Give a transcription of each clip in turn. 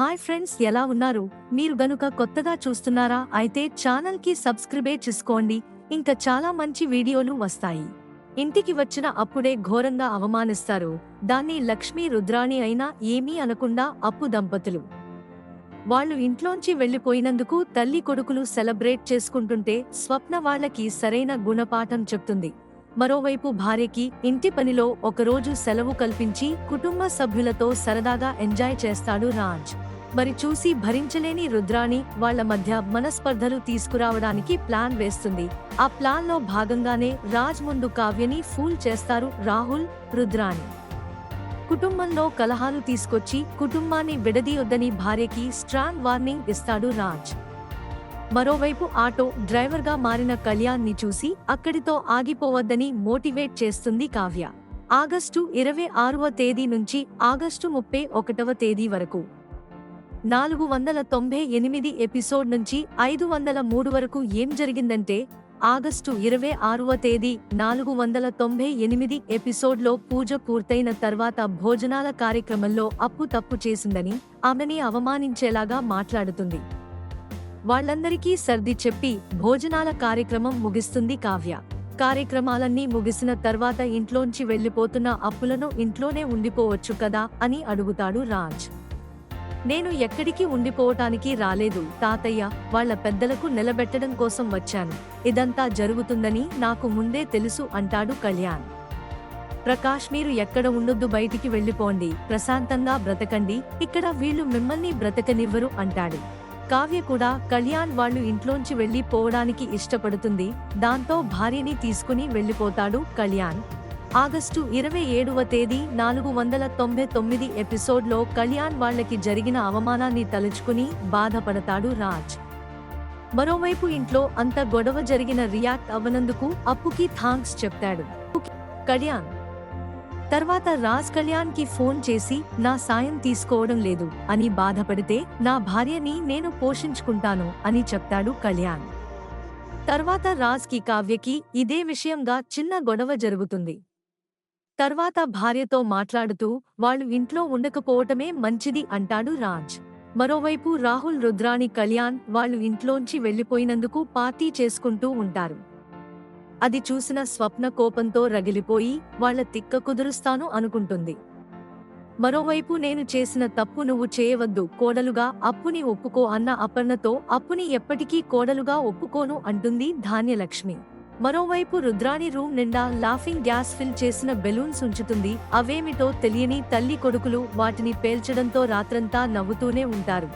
Hi friends ఎలా ఉన్నారు? మీరు గనుక కొత్తగా చూస్తున్నారా అయితే ఛానల్కి సబ్స్క్రైబే చేసుకోండి. ఇంకా చాలా మంచి వీడియోలు వస్తాయి. ఇంటికి వచ్చిన అప్పుడే ఘోరంగా అవమానిస్తారు. దాన్ని లక్ష్మీ రుద్రాణి అయినా ఏమీ అనకుండా అప్పు దంపతులు. వాళ్ళు ఇంట్లోంచి వెళ్ళిపోయినందుకు తల్లి కొడుకులు సెలబ్రేట్ చేసుకుంటుంటే స్వప్న వాళ్ళకి సరైన గుణపాఠం చెప్తుంది. మరోవైపు భార్యకి ఇంటి పనిలో ఒకరోజు సెలవు కల్పించి కుటుంబ సభ్యులతో సరదాగా ఎంజాయ్ చేస్తాడు రాజ్. మరి చూసి భరించలేని రుద్రాణి వాళ్ళ మధ్య మనస్పర్ధలు తీసుకురావడానికి ప్లాన్ వేస్తుంది. ఆ ప్లాన్లో భాగంగానే రాజ్ ముందు కావ్యని ఫూల్ చేస్తారు రాహుల్ రుద్రాణి. కుటుంబంలో కలహాలు తీసుకొచ్చి కుటుంబాన్ని విడదీయొద్దని భార్యకి స్ట్రాంగ్ వార్నింగ్ ఇస్తాడు రాజ్. మరోవైపు ఆటో డ్రైవర్గా మారిన కళ్యాణ్ని చూసి అక్కడితో ఆగిపోవద్దని మోటివేట్ చేస్తుంది కావ్య. ఆగస్టు ఇరవై ఆరవ తేదీ నుంచి ఆగస్టు ముప్పై ఒకటవ తేదీ వరకు నాలుగు వందల తొంభై ఎనిమిది ఎపిసోడ్ నుంచి ఐదు వందల మూడు వరకు ఏం జరిగిందంటే ఆగస్టు ఇరవై ఆరవ తేదీ నాలుగు వందల తొంభై ఎనిమిది ఎపిసోడ్లో పూజ పూర్తయిన తర్వాత భోజనాల కార్యక్రమంలో అప్పు తప్పు చేసిందని ఆమెని అవమానించేలాగా మాట్లాడుతుంది. వాళ్ళందరికీ సర్ది చెప్పి భోజనాల కార్యక్రమం ముగిస్తుంది కావ్య. కార్యక్రమాలన్నీ ముగిసిన తర్వాత ఇంట్లోంచి వెళ్ళిపోతున్న అప్పులను ఇంట్లోనే ఉండిపోవచ్చు కదా అని అడుగుతాడు రాజ్. నేను ఎక్కడికి ఉండిపోవటానికి రాలేదు. తాతయ్య వాళ్ళ పెద్దలకు నిలబెట్టడం కోసం వచ్చాను. ఇదంతా జరుగుతుందని నాకు ముందే తెలుసు అంటాడు కళ్యాణ్. ప్రకాష్ మీరు ఎక్కడ ఉండొద్దు బయటికి వెళ్ళిపోండి. ప్రశాంతంగా బ్రతకండి. ఇక్కడ వీళ్ళు మిమ్మల్ని బ్రతకనివ్వరు అంటాడు. కావ్య కూడా కళ్యాణ్ వాళ్ళు ఇంట్లోంచి వెళ్ళి పోవడానికి ఇష్టపడుతుంది. దాంతో భార్యని తీసుకుని వెళ్ళిపోతాడు కళ్యాణ్. ఆగస్టు ఇరవై ఏడవ తేదీ నాలుగు వందల తొంభై తొమ్మిది ఎపిసోడ్లో కళ్యాణ్ వాళ్ళకి జరిగిన అవమానాన్ని తలుచుకుని బాధపడతాడు రాజ్. మరోవైపు ఇంట్లో అంత గొడవ జరిగిన రియాక్ట్ అవ్వనందుకు అప్పుకి థాంక్స్ చెప్తాడు. కళ్యాణ్. తర్వాత రాజ్ కళ్యాణ్కి ఫోన్ చేసి నా సాయం తీసుకోవడం లేదు. అని బాధపడితే నా భార్యని నేను పోషించుకుంటాను అని చెప్తాడు కళ్యాణ్. తర్వాత రాజ్కి కావ్యకి ఇదే విషయంగా చిన్న గొడవ జరుగుతుంది. తర్వాత భార్యతో మాట్లాడుతూ వాళ్ళు ఇంట్లో ఉండకపోవటమే మంచిది అంటాడు రాజ్. మరోవైపు రాహుల్ రుద్రాణి కళ్యాణ్ వాళ్ళు ఇంట్లోంచి వెళ్ళిపోయినందుకు పార్టీ చేసుకుంటూ ఉంటారు. అది చూసిన స్వప్న కోపంతో రగిలిపోయి వాళ్ళ తిక్క కుదురుస్తాను అనుకుంటుంది. మరోవైపు నేను చేసిన తప్పు నువ్వు చేయవద్దు కోడలుగా అప్పుని ఒప్పుకో అన్న అపర్ణతో అప్పుని ఎప్పటికీ కోడలుగా ఒప్పుకోను అంటుంది ధాన్యలక్ష్మి. మరోవైపు రుద్రాణి రూమ్ నిండా లాఫింగ్ గ్యాస్ ఫిల్ చేసిన బెలూన్స్ ఉంచుతుంది. అవేమిటో తెలియని తల్లి కొడుకులు వాటిని పేల్చడంతో రాత్రంతా నవ్వుతూనే ఉంటారు.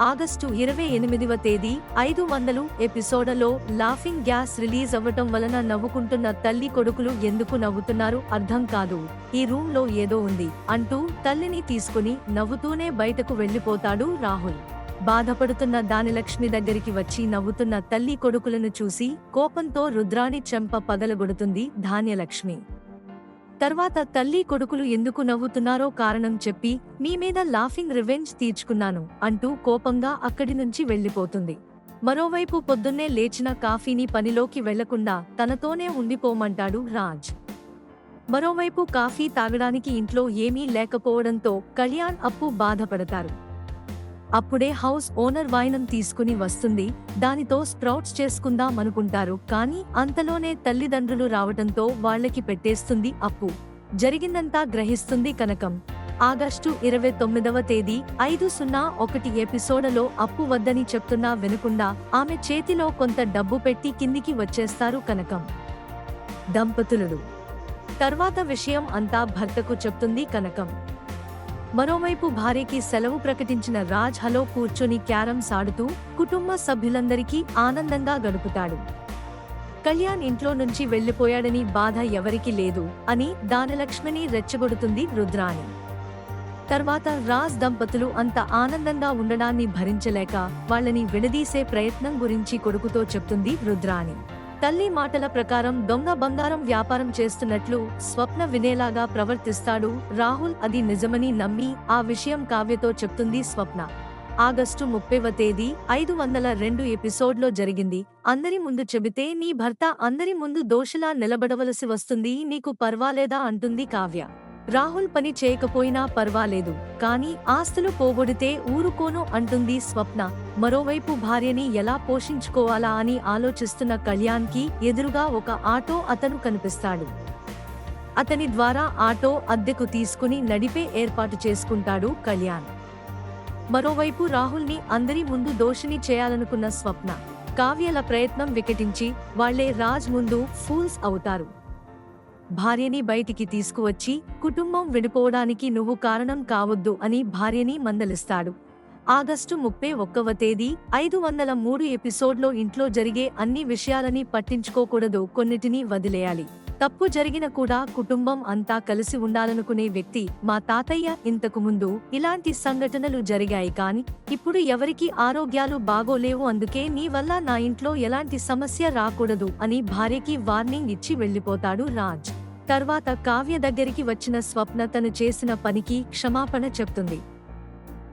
ఆగస్టు ఇరవై ఎనిమిదివ తేదీ ఐదు వందలు ఎపిసోడలో లాఫింగ్ గ్యాస్ రిలీజ్ అవ్వటం వలన నవ్వుకుంటున్న తల్లి కొడుకులు ఎందుకు నవ్వుతున్నారు అర్థం కాదు. ఈ రూమ్లో ఏదో ఉంది అంటూ తల్లిని తీసుకుని నవ్వుతూనే బయటకు వెళ్ళిపోతాడు రాహుల్. బాధపడుతున్న దానిలక్ష్మి దగ్గరికి వచ్చి నవ్వుతున్న తల్లి కొడుకులను చూసి కోపంతో రుద్రాణి చెంప పగలగొడుతుంది ధాన్యలక్ష్మి. తర్వాత తల్లి కొడుకులు ఎందుకు నవ్వుతున్నారో కారణం చెప్పి మీ మీద లాఫింగ్ రివెంజ్ తీర్చుకున్నాను అంటూ కోపంగా అక్కడి నుంచి వెళ్ళిపోతుంది మరోవైపు పొద్దున్నే లేచిన కాఫీని పనిలోకి వెళ్ళకుండా తనతోనే ఉండిపోమంటాడు రాజ్. మరోవైపు కాఫీ తాగడానికి ఇంట్లో ఏమీ లేకపోవడంతో కళ్యాణ్ అప్పు బాధపడతారు. అప్పుడే హౌస్ ఓనర్ వాయినం తీసుకుని వస్తుంది. దానితో స్ప్రౌట్స్ చేసుకుందాం అనుకుంటారు కానీ అంతలోనే తల్లిదండ్రులు రావటంతో వాళ్ళకి పెట్టేస్తుంది అప్పు. జరిగిందంతా గ్రహిస్తుంది కనకం. ఆగస్టు ఇరవై తొమ్మిదవ తేదీ ఐదు సున్నా ఒకటి ఎపిసోడలో అప్పు వద్దని చెప్తున్నా వినకుండా ఆమె చేతిలో కొంత డబ్బు పెట్టి కిందికి వచ్చేస్తారు కనకం. దంపతులు. తర్వాత విషయం అంతా భర్తకు చెప్తుంది కనకం. మరోవైపు భార్యకి సెలవు ప్రకటించిన రాజ్ హలో కూర్చొని క్యారమ్స్ ఆడుతూ కుటుంబ సభ్యులందరికీ ఆనందంగా గడుపుతాడు. కళ్యాణ్ ఇంట్లో నుంచి వెళ్ళిపోయాడని బాధ ఎవరికి లేదు అని దానలక్ష్మిని రెచ్చగొడుతుంది రుద్రాణి. తర్వాత రాజ్ దంపతులు అంత ఆనందంగా ఉండడాన్ని భరించలేక వాళ్ళని విడదీసే ప్రయత్నం గురించి కొడుకుతో చెప్తుంది రుద్రాణి. తల్లి మాటల ప్రకారం దొంగ బంగారం వ్యాపారం చేస్తున్నట్లు స్వప్న వినేలాగా ప్రవర్తిస్తాడు రాహుల్. అది నిజమని నమ్మి ఆ విషయం కావ్యతో చెప్తుంది స్వప్న. ఆగస్టు ముప్పైవ తేదీ ఐదు వందల రెండు ఎపిసోడ్లో జరిగింది. అందరి ముందు చెబితే నీ భర్త అందరి ముందు దోషులా నిలబడవలసి వస్తుంది నీకు పర్వాలేదా అంటుంది కావ్య. రాహుల్ పని చేయకపోయినా పర్వాలేదు కానీ ఆస్తులు పోగొడితే ఊరుకోను అంటుంది స్వప్న. మరోవైపు భార్యని ఎలా పోషించుకోవాలా అని ఆలోచిస్తున్న కళ్యాణ్కి ఎదురుగా ఒక ఆటో అతను కనిపిస్తాడు. అతని ద్వారా ఆటో అద్దెకు తీసుకుని నడిపే ఏర్పాటు చేసుకుంటాడు కళ్యాణ్. మరోవైపు రాహుల్ని అందరి ముందు దోషిని చేయాలనుకున్న స్వప్న. కావ్యల ప్రయత్నం వికటించి వాళ్ళే రాజ్ ముందు ఫూల్స్ అవుతారు. భార్యని బయటికి తీసుకువచ్చి కుటుంబం విడిపోవడానికి నువ్వు కారణం కావద్దు అని భార్యని మందలిస్తాడు. ఆగస్టు ముప్పై ఒక్కవ తేదీ ఐదు వందల మూడు ఎపిసోడ్లో ఇంట్లో జరిగే అన్ని విషయాలని పట్టించుకోకూడదు కొన్నిటిని వదిలేయాలి. తప్పు జరిగిన కూడా కుటుంబం అంతా కలిసి ఉండాలనుకునే వ్యక్తి మా తాతయ్య ఇంతకు ముందు ఇలాంటి సంఘటనలు జరిగాయి కాని ఇప్పుడు ఎవరికి ఆరోగ్యాలు బాగోలేవు అందుకే నీ వల్ల నా ఇంట్లో ఎలాంటి సమస్య రాకూడదు అని భార్యకి వార్నింగ్ ఇచ్చి వెళ్ళిపోతాడు రాజ్. తర్వాత కావ్య దగ్గరికి వచ్చిన స్వప్న తను చేసిన పనికి క్షమాపణ చెప్తుంది.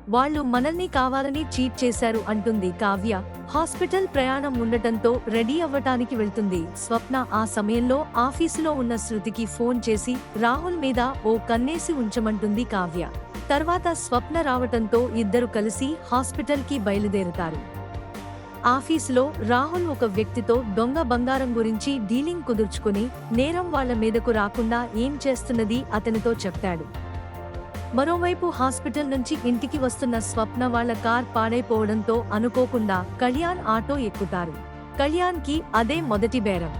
వాళ్ళు మనల్ని కావాలని చీట్ చేశారు అంటుంది కావ్య. హాస్పిటల్ ప్రయాణం ఉండటంతో రెడీ అవ్వటానికి వెళ్తుంది స్వప్న ఆ సమయంలో ఆఫీసులో ఉన్న శృతికి ఫోన్ చేసి రాహుల్ మీద ఓ కన్నేసి ఉంచమంటుంది కావ్య. తర్వాత స్వప్న రావటంతో ఇద్దరు కలిసి హాస్పిటల్కి బయలుదేరుతారు. ఆఫీసులో రాహుల్ ఒక వ్యక్తితో దొంగ బంగారం గురించి డీలింగ్ కుదుర్చుకుని నేరం వాళ్ళ మీదకు రాకుండా ఏం చేస్తున్నది అతనితో చెప్తాడు. మరోవైపు హాస్పిటల్ నుంచి ఇంటికి వస్తున్న స్వప్న వాళ్ళ కార్ పాడైపోవడంతో అనుకోకుండా కళ్యాణ్ ఆటో ఎక్కుతారు. కళ్యాణ్కి అదే మొదటి బేరం.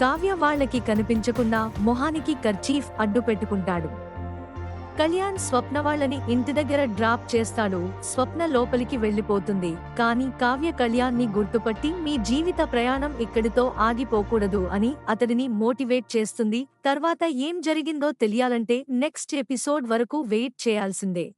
కావ్య వాళ్ళకి కనిపించకుండా మొహానికి కర్చీఫ్ అడ్డు పెట్టుకుంటాడు కళ్యాణ్ స్వప్న వాళ్ళని ఇంటి దగ్గర డ్రాప్ చేస్తాడు. స్వప్న లోపలికి వెళ్ళిపోతుంది కానీ కావ్య కళ్యాణ్ని గుర్తుపట్టి మీ జీవిత ప్రయాణం ఇక్కడితో ఆగిపోకూడదు అని అతడిని మోటివేట్ చేస్తుంది. తర్వాత ఏం జరిగిందో తెలియాలంటే నెక్స్ట్ ఎపిసోడ్ వరకు వెయిట్ చేయాల్సిందే.